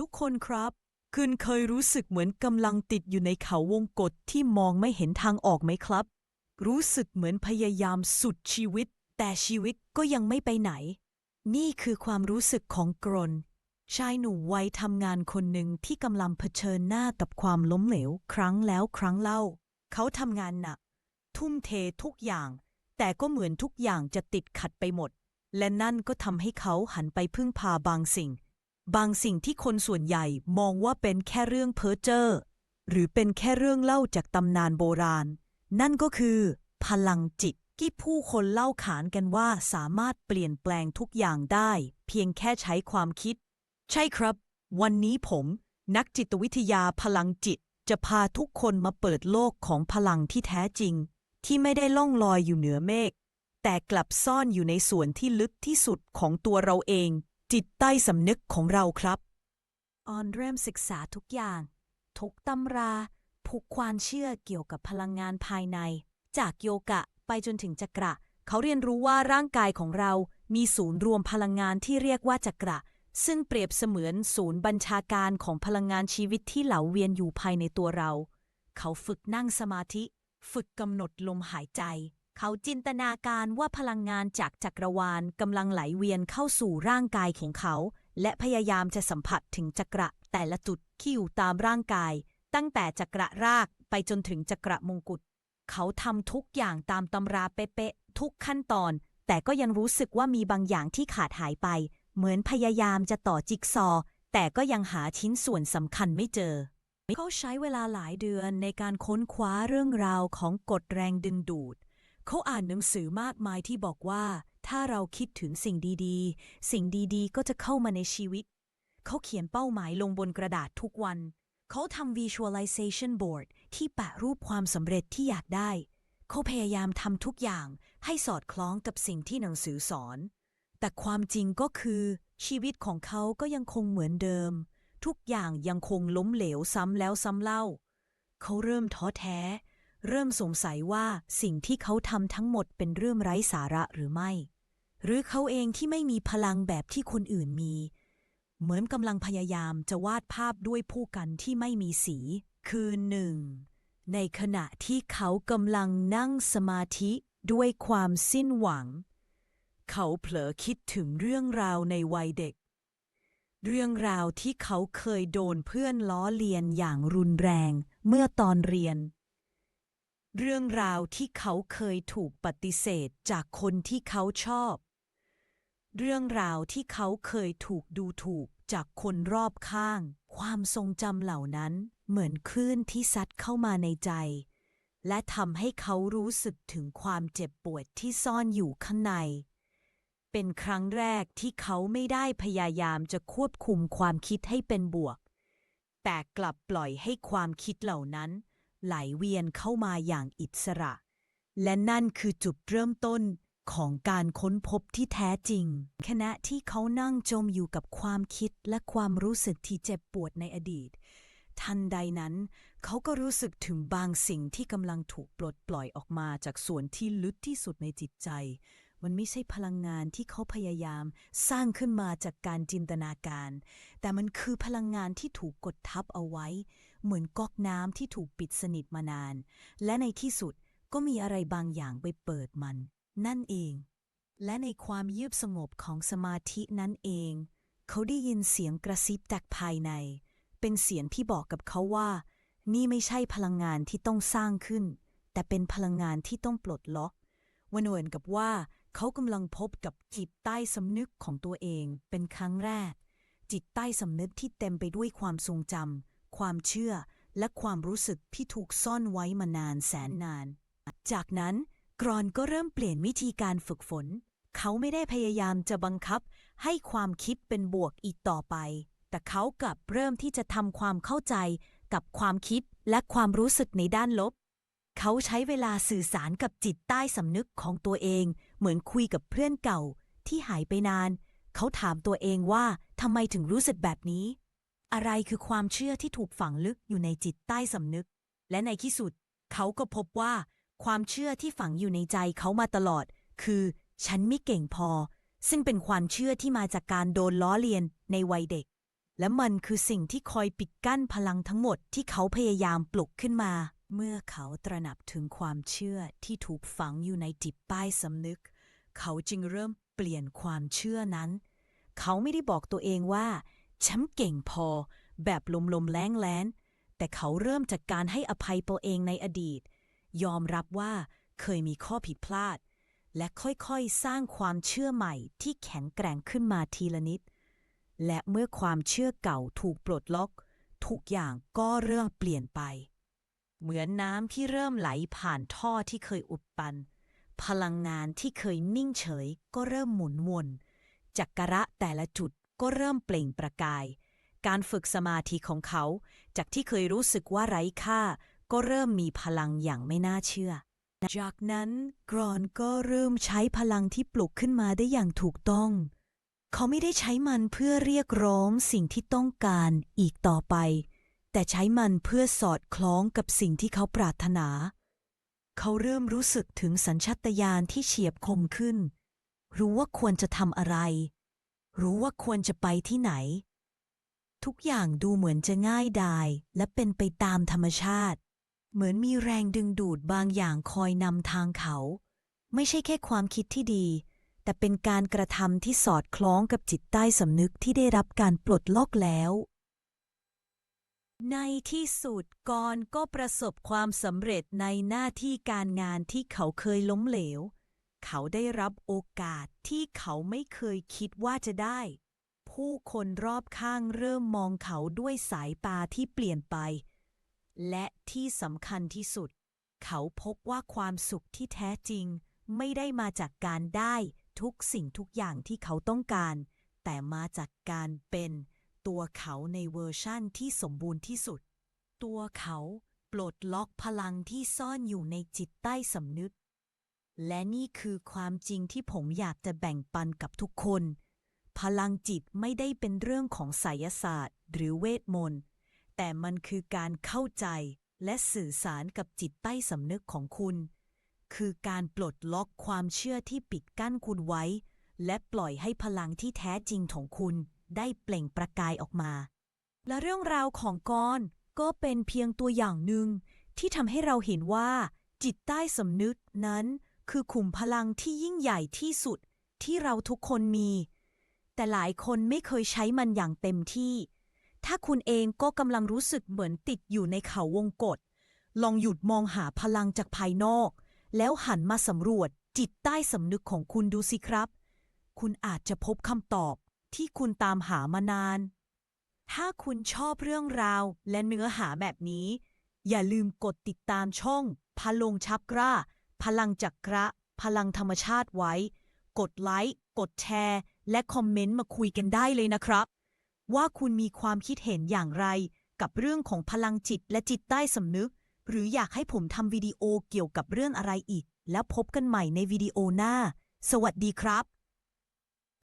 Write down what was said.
ทุกคนครับ คุณเคยรู้สึกเหมือนกำลังติดอยู่ในเขาวงกฏที่มองไม่เห็นทางออกไหมครับ รู้สึกเหมือนพยายามสุดชีวิต แต่ชีวิตก็ยังไม่ไปไหน นี่คือความรู้สึกของกรนชายหนุ่มวัยทำงานคนหนึ่งที่กำลังเผชิญหน้ากับความล้มเหลว ครั้งแล้วครั้งเล่า เขาทำงานหนัก ทุ่มเททุกอย่าง แต่ก็เหมือนทุกอย่างจะติดขัดไปหมด และนั่นก็ทำให้เขาหันไปพึ่งพาบางสิ่ง บางสิ่งที่คนส่วนใหญ่มองว่าเป็นแค่เรื่องเพ้อเจ้อหรือเป็นแค่เรื่องเล่าจากตำนานโบราณ นั่นก็คือ พลังจิตที่ผู้คนเล่าขานกันว่าสามารถเปลี่ยนแปลงทุกอย่างได้ เพียงแค่ใช้ความคิด ใช่ครับ วันนี้ผม นักจิตวิทยาพลังจิตจะพาทุกคนมาเปิดโลกของพลังที่แท้จริง ที่ไม่ได้ล่องลอยอยู่เหนือเมฆแต่กลับซ่อนอยู่ในส่วนที่ลึกที่สุดของตัวเราเอง จิตใต้สำนึกของเราครับ ออนเริ่มศึกษาทุกอย่าง ทุกตำราผูกความเชื่อเกี่ยวกับพลังงานภายใน จากโยกะไปจนถึงจักระ เขาเรียนรู้ว่าร่างกายของเรามีศูนย์รวมพลังงานที่เรียกว่าจักระ ซึ่งเปรียบเสมือนศูนย์บัญชาการของพลังงานชีวิตที่เหลาเวียนอยู่ภายในตัวเรา เขาฝึกนั่งสมาธิ ฝึกกำหนดลมหายใจ เขาจินตนาการว่าพลังงานจากจักรวาลกำลังไหลเวียนเข้าสู่ร่างกายของเขา และพยายามจะสัมผัสถึงจักระแต่ละจุดที่อยู่ตามร่างกาย ตั้งแต่จักระรากไปจนถึงจักระมงกุฎเขาทำทุกอย่างตามตำราเป๊ะๆทุกขั้นตอน แต่ก็ยังรู้สึกว่ามีบางอย่างที่ขาดหายไป เหมือนพยายามจะต่อจิ๊กซอ แต่ก็ยังหาชิ้นส่วนสำคัญไม่เจอเขาใช้เวลาหลายเดือนในการค้นคว้าเรื่องราวของกฎแรงดึงดูด เขาอ่านหนังสือมากมายที่บอกว่า ถ้าเราคิดถึงสิ่งดีๆ สิ่งดีๆ ก็จะเข้ามาในชีวิต เขาเขียนเป้าหมายลงบนกระดาษทุกวัน เขาทำ visualization board ที่แปะรูปความสำเร็จที่อยากได้ เขาพยายามทำทุกอย่างให้สอดคล้องกับสิ่งที่หนังสือสอน แต่ความจริงก็คือ ชีวิตของเขาก็ยังคงเหมือนเดิม ทุกอย่างยังคงล้มเหลวซ้ำแล้วซ้ำเล่า เขาเริ่มท้อแท้ เริ่มสงสัยว่าสิ่งที่เขาทำทั้งหมดเป็นเรื่องไร้สาระหรือไม่ หรือเขาเองที่ไม่มีพลังแบบที่คนอื่นมี เหมือนกำลังพยายามจะวาดภาพด้วยผู้กันที่ไม่มีสี คือหนึ่งในขณะที่เขากำลังนั่งสมาธิด้วยความสิ้นหวัง เขาเผลอคิดถึงเรื่องราวในวัยเด็ก เรื่องราวที่เขาเคยโดนเพื่อนล้อเลียนอย่างรุนแรงเมื่อตอนเรียน เรื่องราวที่เขาเคยถูกปฏิเสธจากคนที่เขาชอบ เรื่องราวที่เขาเคยถูกดูถูกจากคนรอบข้าง ความทรงจำเหล่านั้นเหมือนคลื่นที่ซัดเข้ามาในใจ และทำให้เขารู้สึกถึงความเจ็บปวดที่ซ่อนอยู่ข้างใน เป็นครั้งแรกที่เขาไม่ได้พยายามจะควบคุมความคิดให้เป็นบวก แต่กลับปล่อยให้ความคิดเหล่านั้น ไหลเวียนเข้ามาอย่างอิสระ และนั่นคือจุดเริ่มต้นของการค้นพบที่แท้จริง ขณะที่เขานั่งจมอยู่กับความคิดและความรู้สึกที่เจ็บปวดในอดีต ทันใดนั้น เขาก็รู้สึกถึงบางสิ่งที่กำลังถูกปลดปล่อยออกมาจากส่วนที่ลึกที่สุดในจิตใจ มันไม่ใช่พลังงานที่เขาพยายามสร้างขึ้นมาจากการจินตนาการ แต่มันคือพลังงานที่ถูกกดทับเอาไว้ เหมือนก๊อกน้ำที่ถูกปิดสนิทมานาน และในที่สุดก็มีอะไรบางอย่างไปเปิดมัน นั่นเอง และในความเยืบสงบของสมาธินั้นเอง เขาได้ยินเสียงกระซิบจากภายใน เป็นเสียงที่บอกกับเขาว่า นี่ไม่ใช่พลังงานที่ต้องสร้างขึ้น แต่เป็นพลังงานที่ต้องปลดล็อกวันเหมือนกับว่าเขากำลังพบกับจิตใต้สำนึกของตัวเองเป็นครั้งแรก จิตใต้สำนึกที่เต็มไปด้วยความทรงจำ ความเชื่อและความรู้สึกที่ถูกซ่อนไว้มานานแสนนาน จากนั้นกรอนก็เริ่มเปลี่ยนวิธีการฝึกฝน เขาไม่ได้พยายามจะบังคับให้ความคิดเป็นบวกอีกต่อไป แต่เขากลับเริ่มที่จะทำความเข้าใจกับความคิดและความรู้สึกในด้านลบ เขาใช้เวลาสื่อสารกับจิตใต้สำนึกของตัวเอง เหมือนคุยกับเพื่อนเก่าที่หายไปนาน เขาถามตัวเองว่าทำไมถึงรู้สึกแบบนี้ อะไรคือความเชื่อที่ถูกฝังลึกอยู่ในจิตใต้สำนึก และในที่สุด เขาก็พบว่า ความเชื่อที่ฝังอยู่ในใจเขามาตลอด คือ ฉันไม่เก่งพอ ซึ่งเป็นความเชื่อที่มาจากการโดนล้อเลียนในวัยเด็ก และมันคือสิ่งที่คอยปิดกั้นพลังทั้งหมดที่เขาพยายามปลุกขึ้นมา เมื่อเขาตระหนักถึงความเชื่อที่ถูกฝังอยู่ในจิตใต้สำนึก เขาจึงเริ่มเปลี่ยนความเชื่อนั้น เขาไม่ได้บอกตัวเองว่า ฉันเก่งพอ แบบลมๆแล้งแล้น แต่เขาเริ่มจากการให้อภัยตัวเองในอดีต ยอมรับว่าเคยมีข้อผิดพลาด และค่อยๆ สร้างความเชื่อใหม่ที่แข็งแกร่งขึ้นมาทีละนิด และเมื่อความเชื่อเก่าถูกปลดล็อก ทุกอย่างก็เริ่มเปลี่ยนไป เหมือนน้ำที่เริ่มไหลผ่านท่อที่เคยอุดตัน พลังงานที่เคยนิ่งเฉยก็เริ่มหมุนวนจักระแต่ละจุด ก็เริ่มเปล่งประกาย การฝึกสมาธิของเขา จากที่เคยรู้สึกว่าไร้ค่า ก็เริ่มมีพลังอย่างไม่น่าเชื่อ จากนั้นกรอนก็เริ่มใช้พลังที่ปลุกขึ้นมาได้อย่างถูกต้อง เขาไม่ได้ใช้มันเพื่อเรียกร้องสิ่งที่ต้องการอีกต่อไป แต่ใช้มันเพื่อสอดคล้องกับสิ่งที่เขาปรารถนา เขาเริ่มรู้สึกถึงสัญชาตญาณที่เฉียบคมขึ้น รู้ว่าควรจะทำอะไร รู้ว่าควรจะไปที่ไหน ทุกอย่างดูเหมือนจะง่ายดายและเป็นไปตามธรรมชาติ เหมือนมีแรงดึงดูดบางอย่างคอยนำทางเขา ไม่ใช่แค่ความคิดที่ดี แต่เป็นการกระทำที่สอดคล้องกับจิตใต้สำนึกที่ได้รับการปลดล็อกแล้ว ในที่สุดกรก็ประสบความสำเร็จในหน้าที่การงานที่เขาเคยล้มเหลว เขาได้รับโอกาสที่เขาไม่เคยคิดว่าจะได้ ผู้คนรอบข้างเริ่มมองเขาด้วยสายตาที่เปลี่ยนไป และที่สำคัญที่สุด เขาพบว่าความสุขที่แท้จริง ไม่ได้มาจากการได้ทุกสิ่งทุกอย่างที่เขาต้องการ แต่มาจากการเป็นตัวเขาในเวอร์ชั่นที่สมบูรณ์ที่สุด ตัวเขาปลดล็อกพลังที่ซ่อนอยู่ในจิตใต้สำนึก และนี่คือความจริงที่ผมอยากจะแบ่งปันกับทุกคน พลังจิตไม่ได้เป็นเรื่องของไสยศาสตร์ หรือเวทมนต์ แต่มันคือการเข้าใจและสื่อสารกับจิตใต้สำนึกของคุณ คือการปลดล็อกความเชื่อที่ปิดกั้นคุณไว้ และปล่อยให้พลังที่แท้จริงของคุณได้เปล่งประกายออกมา และเรื่องราวของกรก็เป็นเพียงตัวอย่างหนึ่งที่ทำให้เราเห็นว่า จิตใต้สำนึกนั้น คือขุมพลังที่ยิ่งใหญ่ที่สุดที่เราทุกคนมี แต่หลายคนไม่เคยใช้มันอย่างเต็มที่ ถ้าคุณเองก็กำลังรู้สึกเหมือนติดอยู่ในเขาวงกฏลองหยุดมองหาพลังจากภายนอก แล้วหันมาสำรวจจิตใต้สำนึกของคุณดูสิครับ คุณอาจจะพบคำตอบที่คุณตามหามานาน ถ้าคุณชอบเรื่องราวและเนื้อหาแบบนี้ อย่าลืมกดติดตามช่องพะลงชักกร้า พลังจักระ พลังธรรมชาติไว้ กดไลค์ กดแชร์ และคอมเมนต์มาคุยกันได้เลยนะครับ ว่าคุณมีความคิดเห็นอย่างไร กับเรื่องของพลังจิตและจิตใต้สำนึก หรืออยากให้ผมทำวิดีโอเกี่ยวกับเรื่องอะไรอีก แล้วพบกันใหม่ในวิดีโอหน้า สวัสดีครับ